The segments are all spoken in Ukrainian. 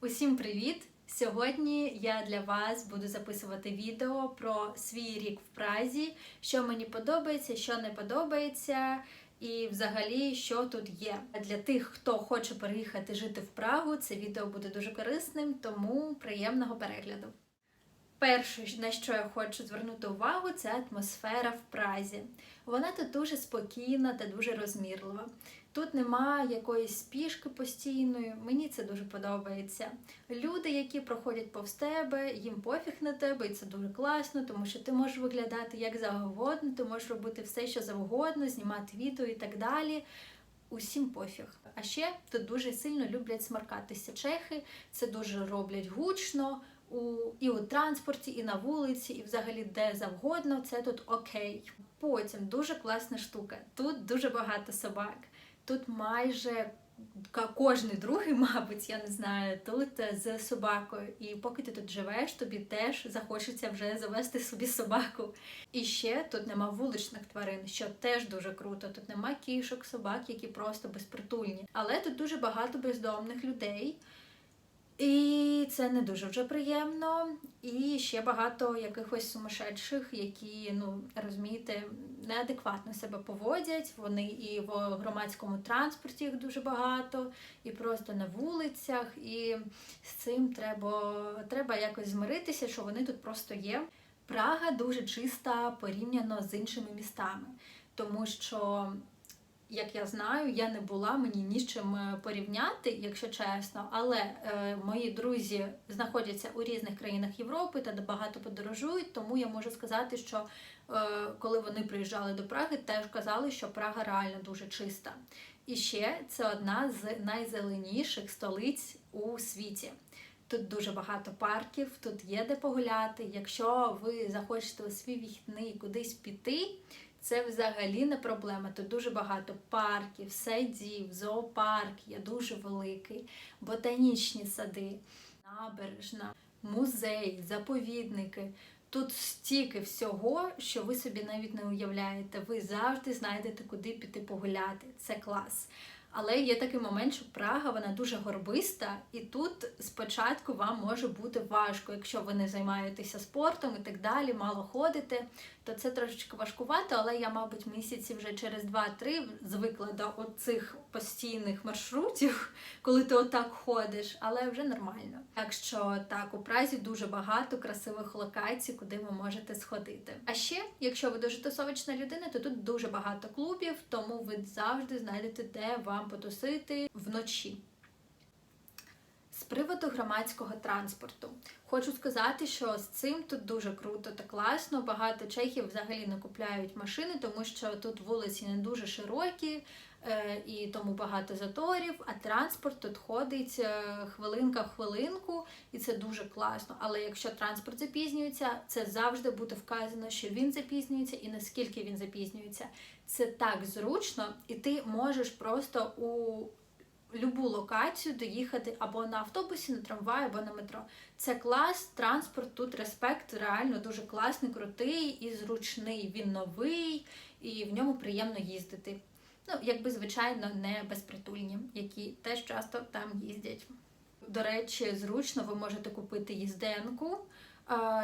Усім привіт! Сьогодні я для вас буду записувати відео про свій рік в Празі, що мені подобається, що не подобається, і взагалі що тут є. Для тих, хто хоче переїхати жити в Прагу, це відео буде дуже корисним, тому приємного перегляду. Перше, на що я хочу звернути увагу, це атмосфера в Празі. Вона тут дуже спокійна та дуже розмірлива. Тут немає якоїсь спішки постійної, мені це дуже подобається. Люди, які проходять повз тебе, їм пофіг на тебе, і це дуже класно, тому що ти можеш виглядати як завгодно, ти можеш робити все, що завгодно, знімати відео і так далі. Усім пофіг. А ще тут дуже сильно люблять смаркатися чехи, це дуже роблять гучно. У і у транспорті, і на вулиці, і взагалі де завгодно, це тут окей. Потім дуже класна штука. Тут дуже багато собак. Тут майже кожний другий, мабуть, я не знаю, тут з собакою. І поки ти тут живеш, тобі теж захочеться вже завести собі собаку. І ще тут нема вуличних тварин, що теж дуже круто. Тут нема кішок, собак, які просто безпритульні. Але тут дуже багато бездомних людей. І це не дуже вже приємно. І ще багато якихось сумасшедших, які, ну розумієте, неадекватно себе поводять. Вони і в громадському транспорті їх дуже багато, і просто на вулицях. І з цим треба, треба якось змиритися, що вони тут просто є. Прага дуже чиста порівняно з іншими містами, тому що як я знаю, я не була, мені ні з чим порівняти, якщо чесно. Але е, мої друзі знаходяться у різних країнах Європи та багато подорожують, тому я можу сказати, що е, коли вони приїжджали до Праги, теж казали, що Прага реально дуже чиста. І ще це одна з найзеленіших столиць у світі. Тут дуже багато парків, тут є де погуляти. Якщо ви захочете у свій вихідний кудись піти, це взагалі не проблема. Тут дуже багато парків, садів, зоопарк є дуже великий, ботанічні сади, набережна, музей, заповідники. Тут стільки всього, що ви собі навіть не уявляєте. Ви завжди знайдете, куди піти погуляти. Це клас. Але є такий момент, що Прага вона дуже горбиста, і тут спочатку вам може бути важко, якщо ви не займаєтеся спортом і так далі, мало ходите, то це трошечки важкувато, але я, мабуть, місяці вже через 2-3 звикла до оцих постійних маршрутів, коли ти отак ходиш, але вже нормально. Так що так, у Празі дуже багато красивих локацій, куди ви можете сходити. А ще, якщо ви дуже тусовична людина, то тут дуже багато клубів, тому ви завжди знайдете, де вам потусити вночі. Приводу громадського транспорту хочу сказати, що з цим тут дуже круто та класно. Багато чехів взагалі не купляють машини, тому що тут вулиці не дуже широкі е, і тому багато заторів. А транспорт тут ходить е, хвилинка в хвилинку, і це дуже класно. Але якщо транспорт запізнюється, це завжди буде вказано, що він запізнюється і наскільки він запізнюється. Це так зручно, і ти можеш просто у любу локацію доїхати або на автобусі, на трамваї, або на метро. Це клас, транспорт, тут респект реально дуже класний, крутий і зручний. Він новий і в ньому приємно їздити. Ну, якби, звичайно, не безпритульні, які теж часто там їздять. До речі, зручно ви можете купити їзденку.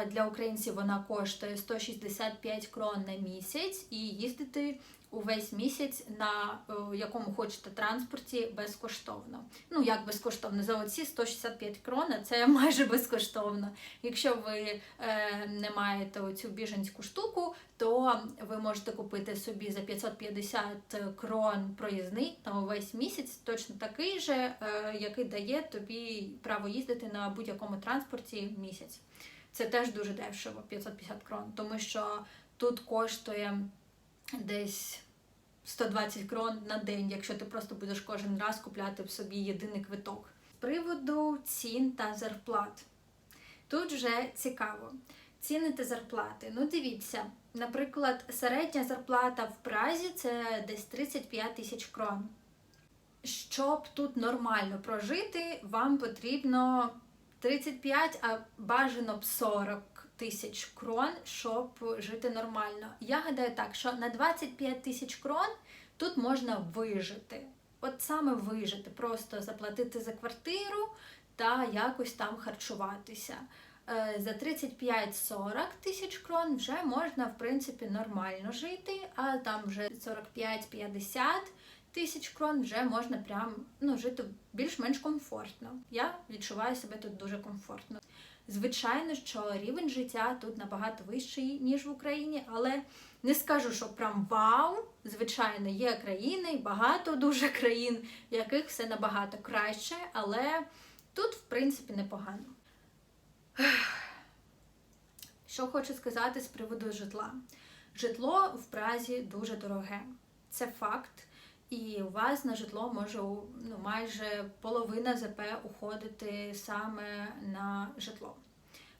Для українців вона коштує 165 крон на місяць і їздити увесь місяць на якому хочете транспорті безкоштовно. Ну, як безкоштовно, за оці 165 крон це майже безкоштовно. Якщо ви е, не маєте оцю біженську штуку, то ви можете купити собі за 550 крон проїзний на увесь місяць, точно такий же, е, який дає тобі право їздити на будь-якому транспорті місяць. Це теж дуже дешево, 550 крон, тому що тут коштує десь 120 крон на день, якщо ти просто будеш кожен раз купляти в собі єдиний квиток. З приводу цін та зарплат. Тут вже цікаво. Ціни та зарплати. Ну, дивіться, наприклад, середня зарплата в Празі це десь 35 тисяч крон. Щоб тут нормально прожити, вам потрібно 35, а бажано б 40 тисяч крон, щоб жити нормально. Я гадаю так, що на 25 тисяч крон тут можна вижити. От саме вижити, просто заплатити за квартиру та якось там харчуватися. Е, За 35-40 тисяч крон вже можна, в принципі, нормально жити, а там вже 45-50 тисяч крон вже можна прям ну, жити більш-менш комфортно. Я відчуваю себе тут дуже комфортно. Звичайно, що рівень життя тут набагато вищий, ніж в Україні, але не скажу, що прям вау. Звичайно, є країни, багато дуже країн, в яких все набагато краще, але тут, в принципі, непогано. Що хочу сказати з приводу житла. Житло в Празі дуже дороге. Це факт. І у вас на житло може ну, майже половина ЗП уходити саме на житло.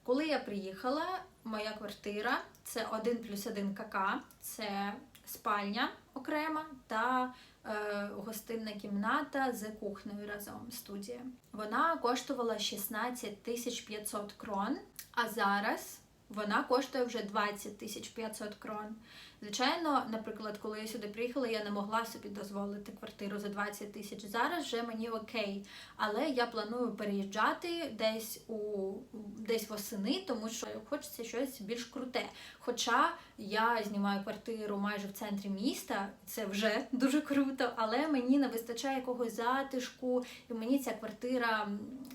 Коли я приїхала, моя квартира це 1 плюс 1 КК, це спальня окрема та е, гостинна кімната з кухнею разом студія. Вона коштувала 16 тисяч 500 крон, а зараз вона коштує вже 20 тисяч 500 крон. Звичайно, наприклад, коли я сюди приїхала, я не могла собі дозволити квартиру за 20 тисяч. Зараз вже мені окей. Але я планую переїжджати десь у десь восени, тому що хочеться щось більш круте. Хоча я знімаю квартиру майже в центрі міста, це вже дуже круто, але мені не вистачає якогось затишку, і мені ця квартира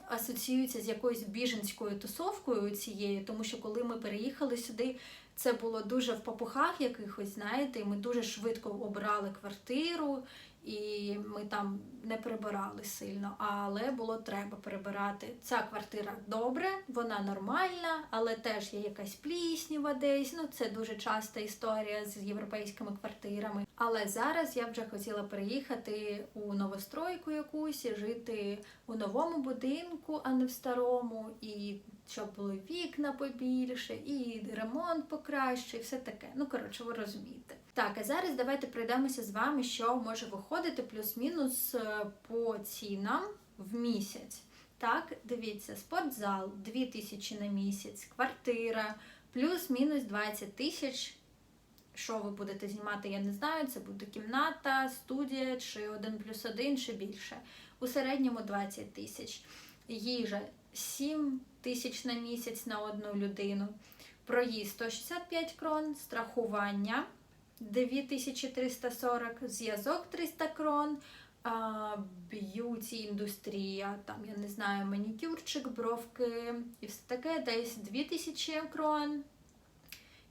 асоціюється з якоюсь біженською тусовкою цією, тому що коли ми переїхали сюди. Це було дуже в попухах якихось, знаєте, і ми дуже швидко обирали квартиру, і ми там не прибирали сильно, але було треба прибирати. Ця квартира добре, вона нормальна, але теж є якась плісніва десь. Ну, це дуже часта історія з європейськими квартирами. Але зараз я вже хотіла переїхати у новостройку якусь, і жити у новому будинку, а не в старому. і щоб були вікна побільше, і ремонт покраще, і все таке. Ну, коротше, ви розумієте. Так, а зараз давайте пройдемося з вами, що може виходити плюс-мінус по цінам в місяць. Так, дивіться, спортзал 2000 на місяць, квартира, плюс-мінус 20 тисяч. Що ви будете знімати, я не знаю. Це буде кімната, студія, чи 1 плюс 1, чи більше. У середньому 20 тисяч. Їжа 7 тисяч на місяць на одну людину. Проїзд 165 крон, страхування 2340, зв'язок 300 крон, б'юті індустрія, там, я не знаю, манікюрчик, бровки і все таке, десь 2000 крон.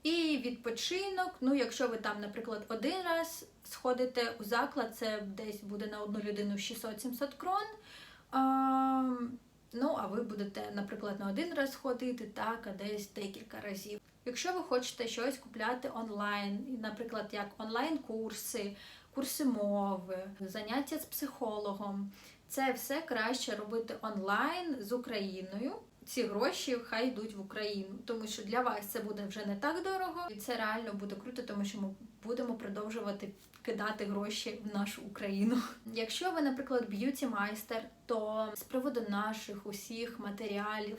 І відпочинок. Ну, якщо ви там, наприклад, один раз сходите у заклад, це десь буде на одну людину 600-700 крон. Ну, а ви будете, наприклад, на один раз ходити, так, а десь декілька разів. Якщо ви хочете щось купляти онлайн, наприклад, як онлайн-курси, курси мови, заняття з психологом, це все краще робити онлайн з Україною. Ці гроші хай йдуть в Україну, тому що для вас це буде вже не так дорого, і це реально буде круто, тому що ми будемо продовжувати кидати гроші в нашу Україну. Якщо ви, наприклад, б'юті майстер, то з приводу наших усіх матеріалів.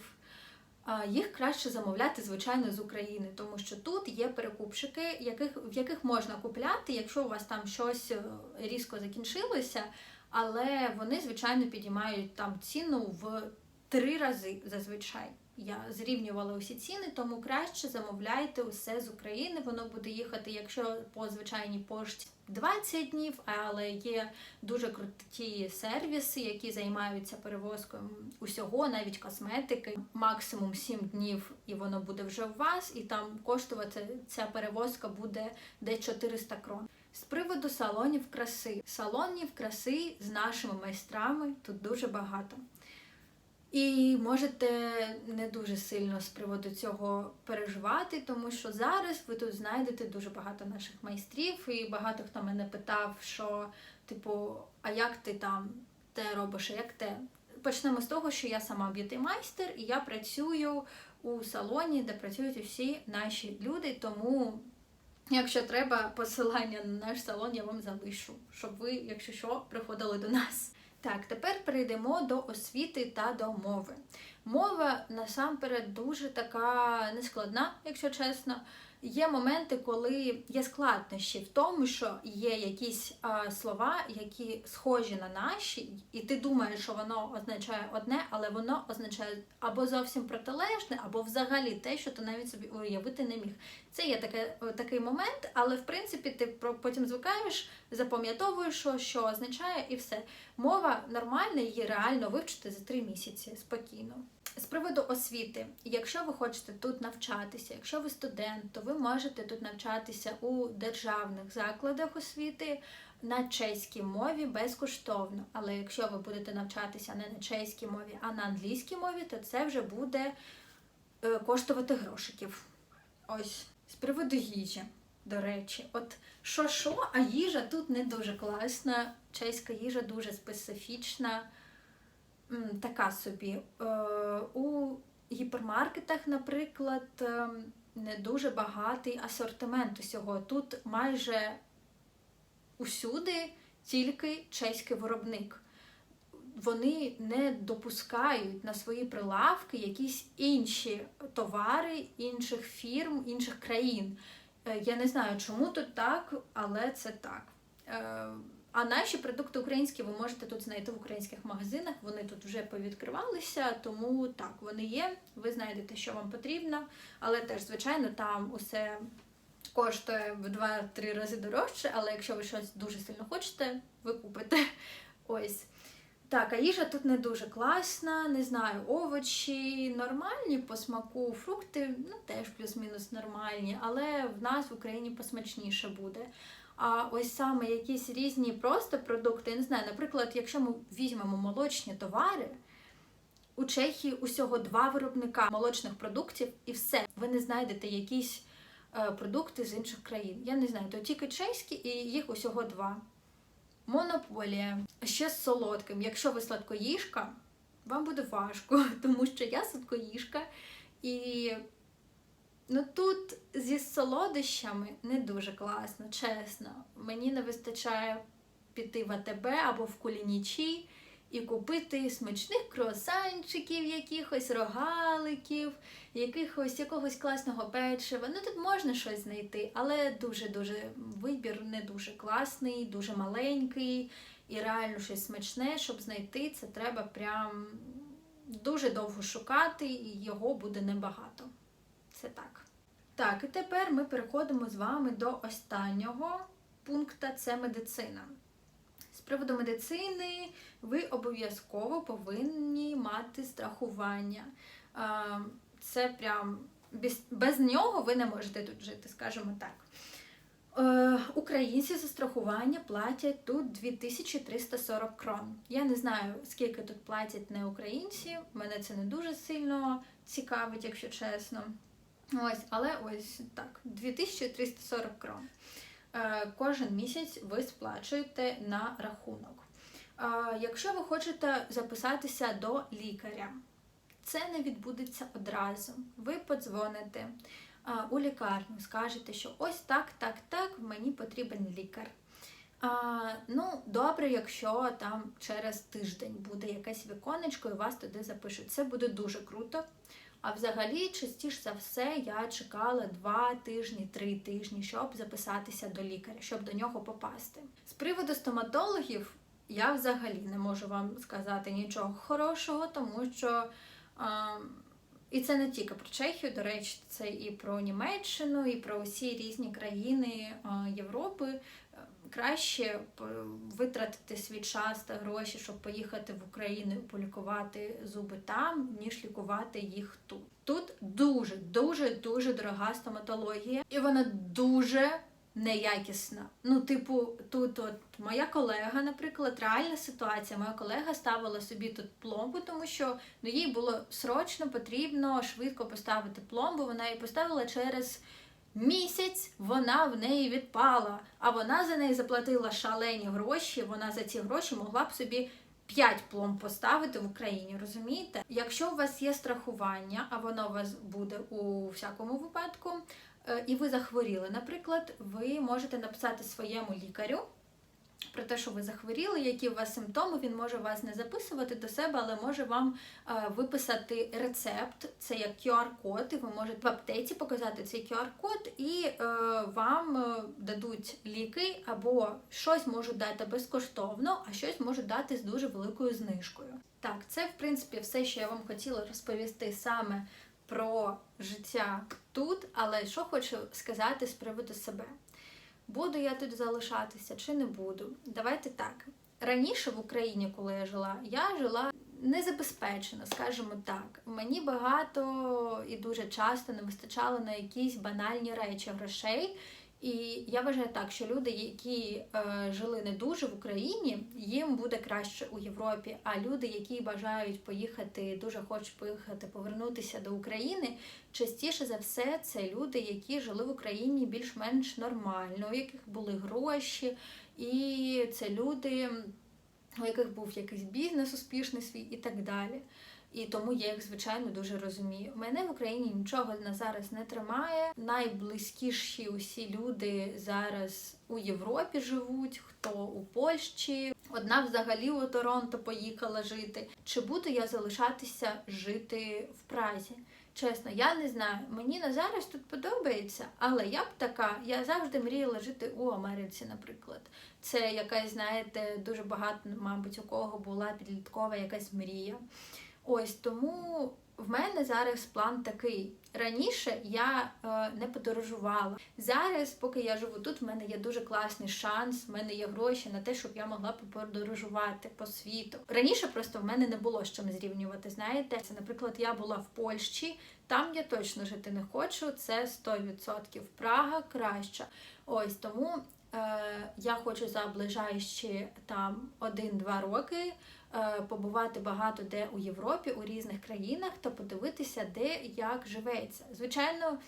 Їх краще замовляти, звичайно, з України, тому що тут є перекупщики, яких, в яких можна купляти, якщо у вас там щось е, різко закінчилося, але вони, звичайно, підіймають там ціну в три рази зазвичай. Я зрівнювала усі ціни, тому краще замовляйте усе з України. Воно буде їхати, якщо по звичайній пошті 20 днів, але є дуже круті сервіси, які займаються перевозкою усього, навіть косметики. Максимум 7 днів, і воно буде вже у вас, і там коштувати ця перевозка буде десь 400 крон. З приводу салонів краси. Салонів краси з нашими майстрами тут дуже багато. І можете не дуже сильно з приводу цього переживати, тому що зараз ви тут знайдете дуже багато наших майстрів, і багато хто мене питав, що, типу, а як ти там те робиш, а як те? Почнемо з того, що я сама б'юти-майстер, і я працюю у салоні, де працюють усі наші люди. Тому, якщо треба посилання на наш салон, я вам залишу, щоб ви, якщо що, приходили до нас. Так, тепер перейдемо до освіти та до мови. Мова насамперед дуже така нескладна, якщо чесно. Є моменти, коли є складнощі в тому, що є якісь а, слова, які схожі на наші, і ти думаєш, що воно означає одне, але воно означає або зовсім протилежне, або взагалі те, що ти навіть собі уявити не міг. Це є таке, такий момент, але в принципі ти потім звикаєш, запам'ятовуєш, що, що означає, і все. Мова нормальна, її реально вивчити за три місяці спокійно. З приводу освіти, якщо ви хочете тут навчатися, якщо ви студент, то ви можете тут навчатися у державних закладах освіти на чеській мові безкоштовно. Але якщо ви будете навчатися не на чеській мові, а на англійській мові, то це вже буде е, коштувати грошиків. Ось з приводу їжі. До речі, от що що, а їжа тут не дуже класна. Чеська їжа дуже специфічна. Така собі. Е, у гіпермаркетах, наприклад, ем, не дуже багатий асортимент усього. Тут майже усюди тільки чеський виробник. Вони не допускають на свої прилавки якісь інші товари інших фірм, інших країн. Е, Я не знаю, чому тут так, але це так. А наші продукти українські ви можете тут знайти в українських магазинах. Вони тут вже повідкривалися, тому так, вони є. Ви знайдете, що вам потрібно, але теж, звичайно, там усе коштує в 2-3 рази дорожче, але якщо ви щось дуже сильно хочете, ви купите. Ось. Так, а їжа тут не дуже класна, не знаю, овочі нормальні по смаку, фрукти ну теж плюс-мінус нормальні, але в нас в Україні посмачніше буде. А ось саме якісь різні просто продукти, я не знаю, наприклад, якщо ми візьмемо молочні товари, у Чехії усього два виробника молочних продуктів, і все, ви не знайдете якісь е, продукти з інших країн. Я не знаю, то тільки чеські, і їх усього два. Монополія. Ще з солодким. Якщо ви сладкоїжка, вам буде важко, тому що я сладкоїжка. І ну, тут зі солодощами не дуже класно, чесно. Мені не вистачає піти в АТБ або в кулінічі і купити смачних круасанчиків, якихось рогаликів, якихось якогось класного печива. Ну тут можна щось знайти, але дуже-дуже вибір не дуже класний, дуже маленький і реально щось смачне, щоб знайти, це треба прям дуже довго шукати, і його буде небагато. Це так. Так, і тепер ми переходимо з вами до останнього пункту це медицина. З приводу медицини ви обов'язково повинні мати страхування. Це прям без, без нього ви не можете тут жити, скажімо так. Е, Українці за страхування платять тут 2340 крон. Я не знаю, скільки тут платять не українці. Мене це не дуже сильно цікавить, якщо чесно. Ось, але ось так, 2340 крон. Е, Кожен місяць ви сплачуєте на рахунок. Е, Якщо ви хочете записатися до лікаря, це не відбудеться одразу. Ви подзвоните у лікарню, скажете, що ось так, так, так, мені потрібен лікар. Ну, добре, якщо там через тиждень буде якесь віконечко і вас туди запишуть. Це буде дуже круто. А взагалі, частіше за все, я чекала два тижні, три тижні, щоб записатися до лікаря, щоб до нього попасти. З приводу стоматологів, я взагалі не можу вам сказати нічого хорошого, тому що. А, і це не тільки про Чехію, до речі, це і про Німеччину, і про усі різні країни Європи. Е, Краще витратити свій час та гроші, щоб поїхати в Україну і полікувати зуби там, ніж лікувати їх тут. Тут дуже, дуже, дуже дорога стоматологія, і вона дуже неякісна. Ну, типу, тут от моя колега, наприклад, реальна ситуація. Моя колега ставила собі тут пломбу, тому що ну, їй було срочно потрібно швидко поставити пломбу. Вона її поставила через місяць, вона в неї відпала, а вона за неї заплатила шалені гроші. Вона за ці гроші могла б собі. 5 пломб поставити в Україні, розумієте? Якщо у вас є страхування, а воно у вас буде у всякому випадку, е, і ви захворіли, наприклад, ви можете написати своєму лікарю про те, що ви захворіли, які у вас симптоми. Він може вас не записувати до себе, але може вам е, виписати рецепт. Це як QR-код, і ви можете в аптеці показати цей QR-код, і е, вам е, дадуть ліки або щось можуть дати безкоштовно, а щось можуть дати з дуже великою знижкою. Так, це в принципі все, що я вам хотіла розповісти саме про життя тут, але що хочу сказати з приводу себе. Буду я тут залишатися чи не буду? Давайте так. Раніше в Україні, коли я жила, я жила незабезпечено, скажімо так. Мені багато і дуже часто не вистачало на якісь банальні речі грошей. І я вважаю так, що люди, які е, жили не дуже в Україні, їм буде краще у Європі. А люди, які бажають поїхати, дуже хочуть поїхати, повернутися до України, частіше за все це люди, які жили в Україні більш-менш нормально, у яких були гроші, і це люди, у яких був якийсь бізнес успішний свій і так далі. І тому я їх, звичайно, дуже розумію. Мене в Україні нічого на зараз не тримає. Найблизькіші усі люди зараз у Європі живуть, хто у Польщі. Одна взагалі у Торонто поїхала жити. Чи буду я залишатися жити в Празі? Чесно, я не знаю. Мені на зараз тут подобається, але я б така, я завжди мріяла жити у Америці, наприклад. Це якась, знаєте, дуже багато, мабуть, у кого була підліткова якась мрія. Ось тому в мене зараз план такий. Раніше я е, не подорожувала. Зараз, поки я живу тут, в мене є дуже класний шанс, в мене є гроші на те, щоб я могла подорожувати по світу. Раніше просто в мене не було з чим зрівнювати. Знаєте, це, наприклад, я була в Польщі, там я точно жити не хочу. Це 100%. Прага краща. Ось тому я хочу за ближайші там 1-2 роки. Е, побувати багато де у Європі, у різних країнах та подивитися, де як живеться. Звичайно,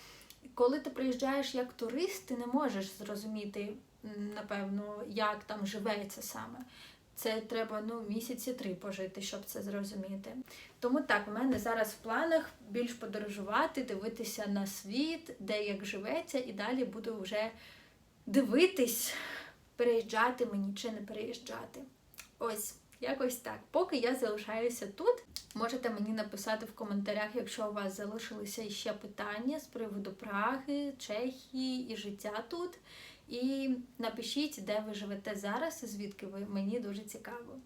коли ти приїжджаєш як турист, ти не можеш зрозуміти, напевно, як там живеться саме. Це треба ну, місяці три пожити, щоб це зрозуміти. Тому так, у мене зараз в планах більш подорожувати, дивитися на світ, де як живеться, і далі буду вже дивитись, переїжджати мені чи не переїжджати. Ось. Якось так. Поки я залишаюся тут, можете мені написати в коментарях, якщо у вас залишилися ще питання з приводу Праги, Чехії і життя тут. І напишіть, де ви живете зараз і звідки ви. Мені дуже цікаво.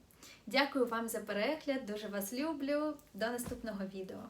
Дякую вам за перегляд, дуже вас люблю. До наступного відео.